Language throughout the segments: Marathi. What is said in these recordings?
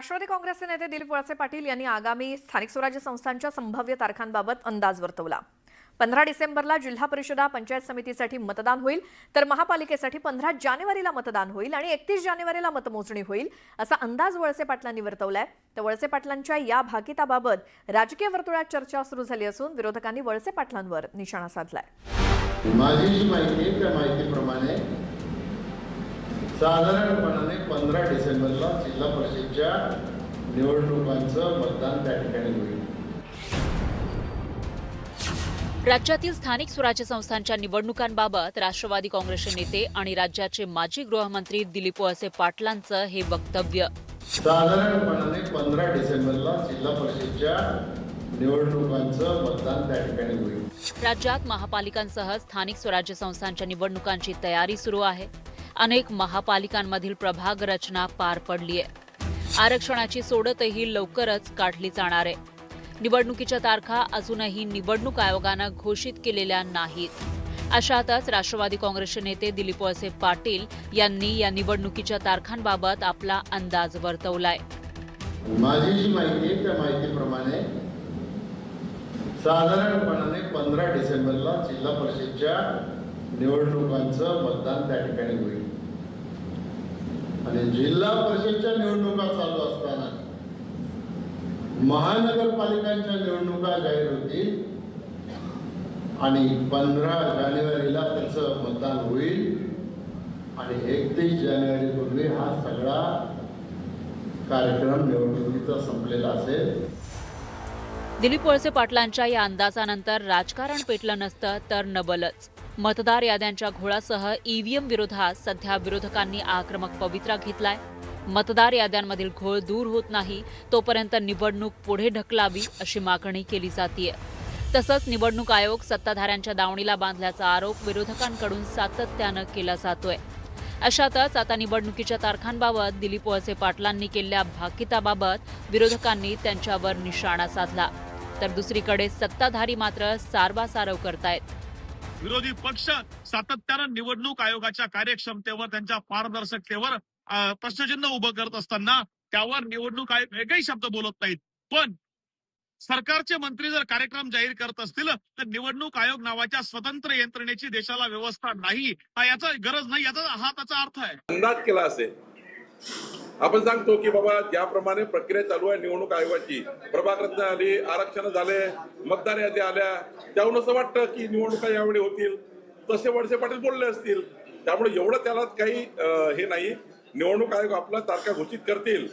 राष्ट्रवादी काँग्रेसचे नेते दिलीप वळसे पाटील यांनी आगामी स्थानिक स्वराज्य संस्थांच्या संभाव्य तारखांबाबत अंदाज वर्तवला. पंधरा डिसेंबरला जिल्हा परिषदा पंचायत समितीसाठी मतदान होईल तर महापालिकेसाठी पंधरा जानेवारीला मतदान होईल आणि एकतीस जानेवारीला मतमोजणी होईल असा अंदाज वळसे पाटलांनी वर्तवलाय. तर वळसे पाटलांच्या या भाकिताबाबत राजकीय वर्तुळात चर्चा सुरू झाली असून विरोधकांनी वळसे पाटलांवर निशाणा साधलाय. माझी जी माहिती त्या माहितीप्रमाणे साधारणपणाने पंधरा डिसेंबरला जिल्हा परिषदच्या निवडणुकांचं मतदान त्या ठिकाणी होईल. राज्यातील स्थानिक स्वराज्य संस्थांच्या निवडणुकांबाबत राष्ट्रवादी काँग्रेसचे नेते आणि राज्याचे माजी गृहमंत्री दिलीप वळसे पाटलांचं हे वक्तव्य. साधारणपणाने पंधरा डिसेंबरला जिल्हा परिषदच्या निवडणुकांचं मतदान त्या ठिकाणी होईल. राज्यात महापालिकांसह स्थानिक स्वराज्य संस्थांच्या निवडणुकांची तयारी सुरू आहे. अनेक महापालिकांमधील प्रभाग रचना पार पडली आहे आरक्षणाची सोडतही लवकरच काढली जाणार आहे. निवडणुकीच्या तारखा अजूनही निवडणूक आयोगानं घोषित केलेल्या नाहीत. अशातच राष्ट्रवादी काँग्रेसचे नेते दिलीप वळसे पाटील यांनी या निवडणुकीच्या तारखांबाबत आपला अंदाज वर्तवलाय. माझी जी माहिती आहे त्या माहितीप्रमाणे साधारणपणाने पंधरा डिसेंबरला जिल्हा परिषदच्या निवडणुकांचं मतदान त्या ठिकाणी होईल. आणि जिल्हा परिषदच्या निवडणुका चालू असताना महानगरपालिकांच्या निवडणुका जाहीर होतील आणि पंधरा जानेवारीला त्याचं मतदान होईल आणि एकतीस जानेवारी पूर्वी हा सगळा कार्यक्रम निवडणुकीचा संपलेला असेल. दिलीप वळसे पाटलांच्या या अंदाजानंतर राजकारण पेटलं नसतं तर नबलच मतदार याद्यांच्या घोळासह ईव्हीएम विरोधात सध्या विरोधकांनी आक्रमक पवित्रा घेतलाय. मतदार याद्यांमधील घोळ दूर होत नाही तोपर्यंत निवडणूक पुढे ढकलावी अशी मागणी केली जातीये. तसंच निवडणूक आयोग सत्ताधाऱ्यांच्या दावणीला बांधल्याचा आरोप विरोधकांकडून सातत्यानं केला जातोय. अशातच आता निवडणुकीच्या तारखांबाबत दिलीप वळसे पाटलांनी केलेल्या भाकिताबाबत विरोधकांनी त्यांच्यावर निशाणा साधला. तर दुसरीकडे सत्ताधारी मात्र सारवासारव करतायत. विरोधी पक्ष सातत्यानं निवडणूक आयोगाच्या कार्यक्षमतेवर त्यांच्या पारदर्शकतेवर प्रश्नचिन्ह उभं करत असताना त्यावर निवडणूक आयोग एकही शब्द बोलत नाहीत. पण सरकारचे मंत्री जर कार्यक्रम जाहीर करत असतील तर निवडणूक आयोग नावाच्या स्वतंत्र यंत्रणेची देशाला व्यवस्था नाही. हा याचा गरज नाही याचा हा त्याचा अर्थ आहे. अंदाज केला असेल आपण सांगतो की बाबा ज्याप्रमाणे प्रक्रिया चालू आहे निवडणूक आयोगाची प्रभागरत्न आली आरक्षण झाले मतदार यादी आल्या त्याहून असं वाटतं की निवडणुका यावेळी होतील. तसे वळसे पाटील बोलले असतील. त्यामुळे एवढं त्याला काही हे नाही. निवडणूक आयोग आपला तारखा घोषित करतील.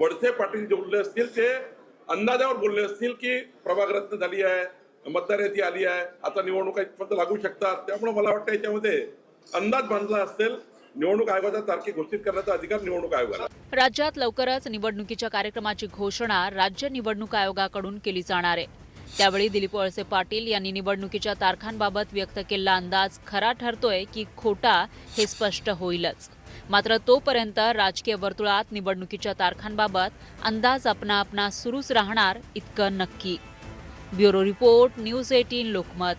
वडसे पाटील जे बोलले असतील ते अंदाजावर बोलले असतील की प्रभागरत्न झाली आहे मतदार यादी आली आहे आता निवडणुका इथपर्यंत लागू शकतात. त्यामुळे मला वाटतं याच्यामध्ये अंदाज बांधला असेल. निवडणूक आयोगाच्या तारखे घोषित करण्याचा अधिकार निवडणूक आयोगाला. राज्यात लवकरच निवडणुकीच्या कार्यक्रमाची घोषणा राज्य निवडणूक आयोगाकडून केली जाणार आहे. त्यावेळी दिलीप वळसे पाटील यांनी निवडणुकीच्या तारखांबाबत व्यक्त केलेला अंदाज खरा ठरतोय की खोटा हे स्पष्ट होईलच. मात्र तोपर्यंत राजकीय वर्तुळात निवडणुकीच्या तारखांबाबत अंदाज आपणा आपणा सुरूच राहणार इतकं नक्की. Bureau report news eighteen Lokmat.